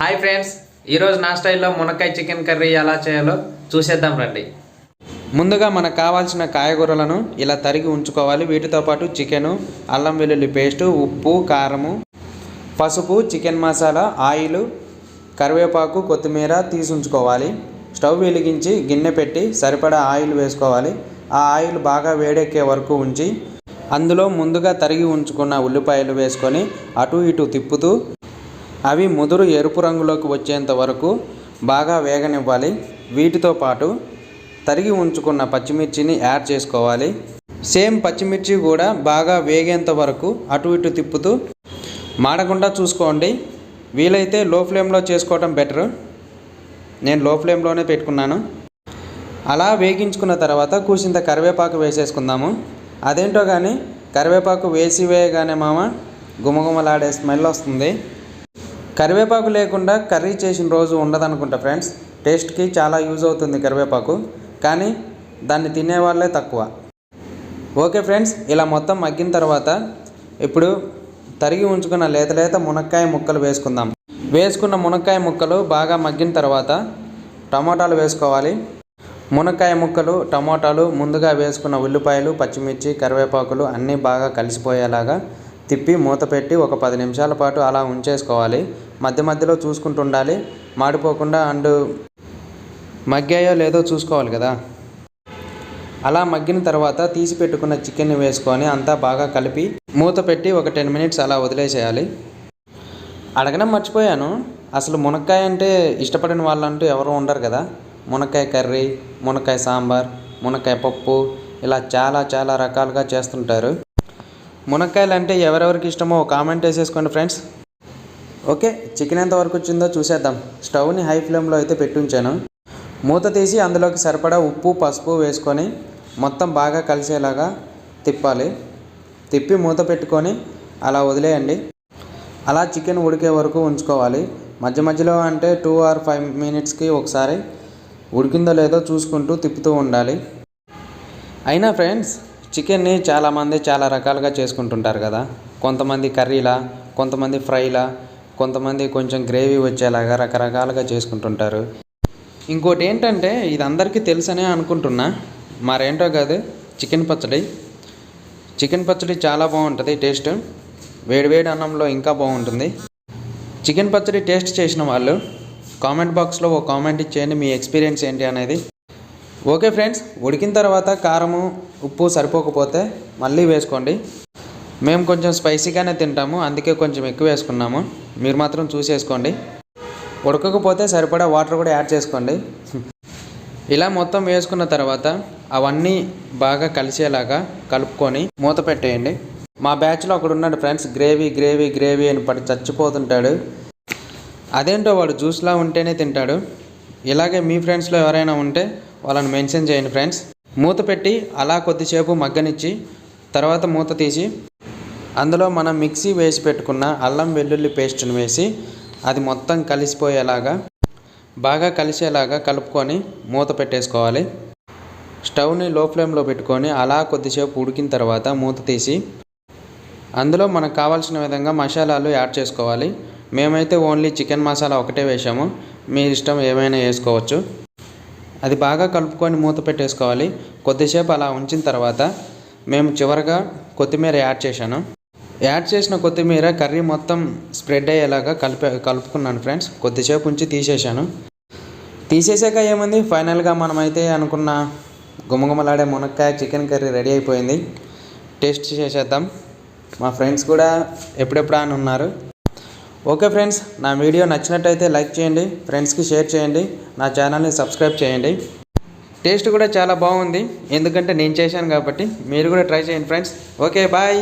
Hi friends ఈరోజు నా స్టైల్లో మునక్కాయ చికెన్ కర్రీ ఎలా చేయాలో చూసేద్దాం రండి. ముందుగా మనకు కావాల్సిన కాయగూరలను ఇలా తరిగి ఉంచుకోవాలి. వీటితో పాటు చికెను అల్లం వెల్లుల్లి పేస్టు ఉప్పు కారము పసుపు చికెన్ మసాలా ఆయిల్ కరివేపాకు కొత్తిమీర తీసి ఉంచుకోవాలి. స్టవ్ వెలిగించి గిన్నె పెట్టి సరిపడా ఆయిల్ వేసుకోవాలి. ఆ ఆయిల్ బాగా వేడెక్కే వరకు ఉంచి అందులో ముందుగా తరిగి ఉంచుకున్న ఉల్లిపాయలు వేసుకొని అటు ఇటు తిప్పుతూ అవి ముదురు ఎరుపు రంగులోకి వచ్చేంత వరకు బాగా వేగనివ్వాలి. వీటితో పాటు తరిగి ఉంచుకున్న పచ్చిమిర్చిని యాడ్ చేసుకోవాలి. సేమ్ పచ్చిమిర్చి కూడా బాగా వేగేంత వరకు అటు ఇటు తిప్పుతూ మాడకుండా చూసుకోండి. వీలైతే లో ఫ్లేమ్లో చేసుకోవటం బెటర్. నేను లో ఫ్లేమ్లోనే పెట్టుకున్నాను. అలా వేగించుకున్న తర్వాత కూసింత కరివేపాకు వేసేసుకుందాము. అదేంటో కానీ కరివేపాకు వేసి వేయగానే మామ గుమగుమలాడే స్మెల్ వస్తుంది. కరివేపాకు లేకుండా కర్రీ చేసిన రోజు ఉండదనుకుంటా ఫ్రెండ్స్. టేస్ట్కి చాలా యూజ్ అవుతుంది కరివేపాకు. కానీ దాన్ని తినే వాళ్ళే తక్కువ. ఓకే ఫ్రెండ్స్ ఇలా మొత్తం మగ్గిన తర్వాత ఇప్పుడు తరిగి ఉంచుకున్న లేత లేత మునక్కాయ ముక్కలు వేసుకుందాం. వేసుకున్న మునక్కాయ ముక్కలు బాగా మగ్గిన తర్వాత టమాటాలు వేసుకోవాలి. మునక్కాయ ముక్కలు టమాటాలు ముందుగా వేసుకున్న ఉల్లిపాయలు పచ్చిమిర్చి కరివేపాకులు అన్నీ బాగా కలిసిపోయేలాగా తిప్పి మూత పెట్టి ఒక పది నిమిషాల పాటు అలా ఉంచేసుకోవాలి. మధ్య మధ్యలో చూసుకుంటూ ఉండాలి మాడిపోకుండా అండ్ మగ్గాయో లేదో చూసుకోవాలి కదా. అలా మగ్గిన తర్వాత తీసి పెట్టుకున్న చికెన్ని వేసుకొని అంతా బాగా కలిపి మూత పెట్టి ఒక టెన్ మినిట్స్ అలా వదిలేసేయాలి. అడగడం మర్చిపోయాను. అసలు మునక్కాయ అంటే ఇష్టపడిన వాళ్ళంటూ ఎవరు ఉండరు కదా. మునక్కాయ కర్రీ మునక్కాయ సాంబార్ మునక్కాయ పప్పు ఇలా చాలా చాలా రకాలుగా చేస్తుంటారు. మునక్కాయలు అంటే ఎవరెవరికి ఇష్టమో కామెంట్ వేసేసుకోండి ఫ్రెండ్స్. ఓకే చికెన్ ఎంత వరకు వచ్చిందో చూసేద్దాం. స్టవ్ని హై ఫ్లేమ్లో అయితే పెట్టుంచాను. మూత తీసి అందులోకి సరిపడా ఉప్పు పసుపు వేసుకొని మొత్తం బాగా కలిసేలాగా తిప్పాలి. తిప్పి మూత పెట్టుకొని అలా వదిలేయండి. అలా చికెన్ ఉడికే వరకు ఉంచుకోవాలి. మధ్య మధ్యలో అంటే టూ ఆర్ ఫైవ్ మినిట్స్కి ఒకసారి ఉడికిందో లేదో చూసుకుంటూ తిప్పుతూ ఉండాలి. అయినా ఫ్రెండ్స్ చికెన్ని చాలామంది చాలా రకాలుగా చేసుకుంటుంటారు కదా. కొంతమంది కర్రీలా కొంతమంది ఫ్రైలా కొంతమంది కొంచెం గ్రేవీ వచ్చేలాగా రకరకాలుగా చేసుకుంటుంటారు. ఇంకోటి ఏంటంటే ఇది అందరికీ తెలుసనే అనుకుంటున్నా. మరేంటో కాదు చికెన్ పచ్చడి. చికెన్ పచ్చడి చాలా బాగుంటుంది టేస్ట్. వేడివేడి అన్నంలో ఇంకా బాగుంటుంది. చికెన్ పచ్చడి టేస్ట్ చేసిన వాళ్ళు కామెంట్ బాక్స్లో ఒక కామెంట్ ఇచ్చేయండి మీ ఎక్స్పీరియన్స్ ఏంటి అనేది. ఓకే ఫ్రెండ్స్ ఉడికిన తర్వాత కారము ఉప్పు సరిపోకపోతే మళ్ళీ వేసుకోండి. మేము కొంచెం స్పైసీగానే తింటాము అందుకే కొంచెం ఎక్కువ వేసుకున్నాము. మీరు మాత్రం చూసేసుకోండి. ఉడకకపోతే సరిపడా వాటర్ కూడా యాడ్ చేసుకోండి. ఇలా మొత్తం వేసుకున్న తర్వాత అవన్నీ బాగా కలిసేలాగా కలుపుకొని మూత పెట్టేయండి. మా బ్యాచ్లో అక్కడ ఉన్నాడు ఫ్రెండ్స్ గ్రేవీ గ్రేవీ గ్రేవీ అని పడి చచ్చిపోతుంటాడు. అదేంటో వాడు జ్యూస్లా ఉంటేనే తింటాడు. ఇలాగే మీ ఫ్రెండ్స్లో ఎవరైనా ఉంటే వాళ్ళని మెన్షన్ చేయండి ఫ్రెండ్స్. మూత పెట్టి అలా కొద్దిసేపు మగ్గనిచ్చి తర్వాత మూత తీసి అందులో మనం మిక్సీ వేసి పెట్టుకున్న అల్లం వెల్లుల్లి పేస్ట్ని వేసి అది మొత్తం కలిసిపోయేలాగా బాగా కలిసేలాగా కలుపుకొని మూత పెట్టేసుకోవాలి. స్టవ్ని లో ఫ్లేమ్లో పెట్టుకొని అలా కొద్దిసేపు ఉడికిన తర్వాత మూత తీసి అందులో మనకు కావాల్సిన విధంగా మసాలాలు యాడ్ చేసుకోవాలి. మేమైతే ఓన్లీ చికెన్ మసాలా ఒకటే వేసాము మీ ఇష్టం ఏమైనా వేసుకోవచ్చు. అది బాగా కలుపుకొని మూత పెట్టేసుకోవాలి. కొద్దిసేపు అలా ఉంచిన తర్వాత మేము చివరగా కొత్తిమీర యాడ్ చేశాను. యాడ్ చేసిన కొత్తిమీర కర్రీ మొత్తం స్ప్రెడ్ అయ్యేలాగా కలిపే కలుపుకున్నాను ఫ్రెండ్స్. కొద్దిసేపు ఉంచి తీసేశాను. తీసేసాక ఏముంది? ఫైనల్గా మనమైతే అనుకున్న గుమగుమలాడే మునక్కాయ చికెన్ కర్రీ రెడీ అయిపోయింది. టేస్ట్ చేసేద్దాం. మా ఫ్రెండ్స్ కూడా ఎప్పుడెప్పుడు అని ఉన్నారు. ఓకే ఫ్రెండ్స్ నా వీడియో నచ్చినట్టయితే లైక్ చేయండి ఫ్రెండ్స్కి షేర్ చేయండి నా ఛానల్ని సబ్స్క్రైబ్ చేయండి. టేస్ట్ కూడా చాలా బాగుంది ఎందుకంటే నేను చేశాను కాబట్టి మీరు కూడా ట్రై చేయండి ఫ్రెండ్స్. Okay bye.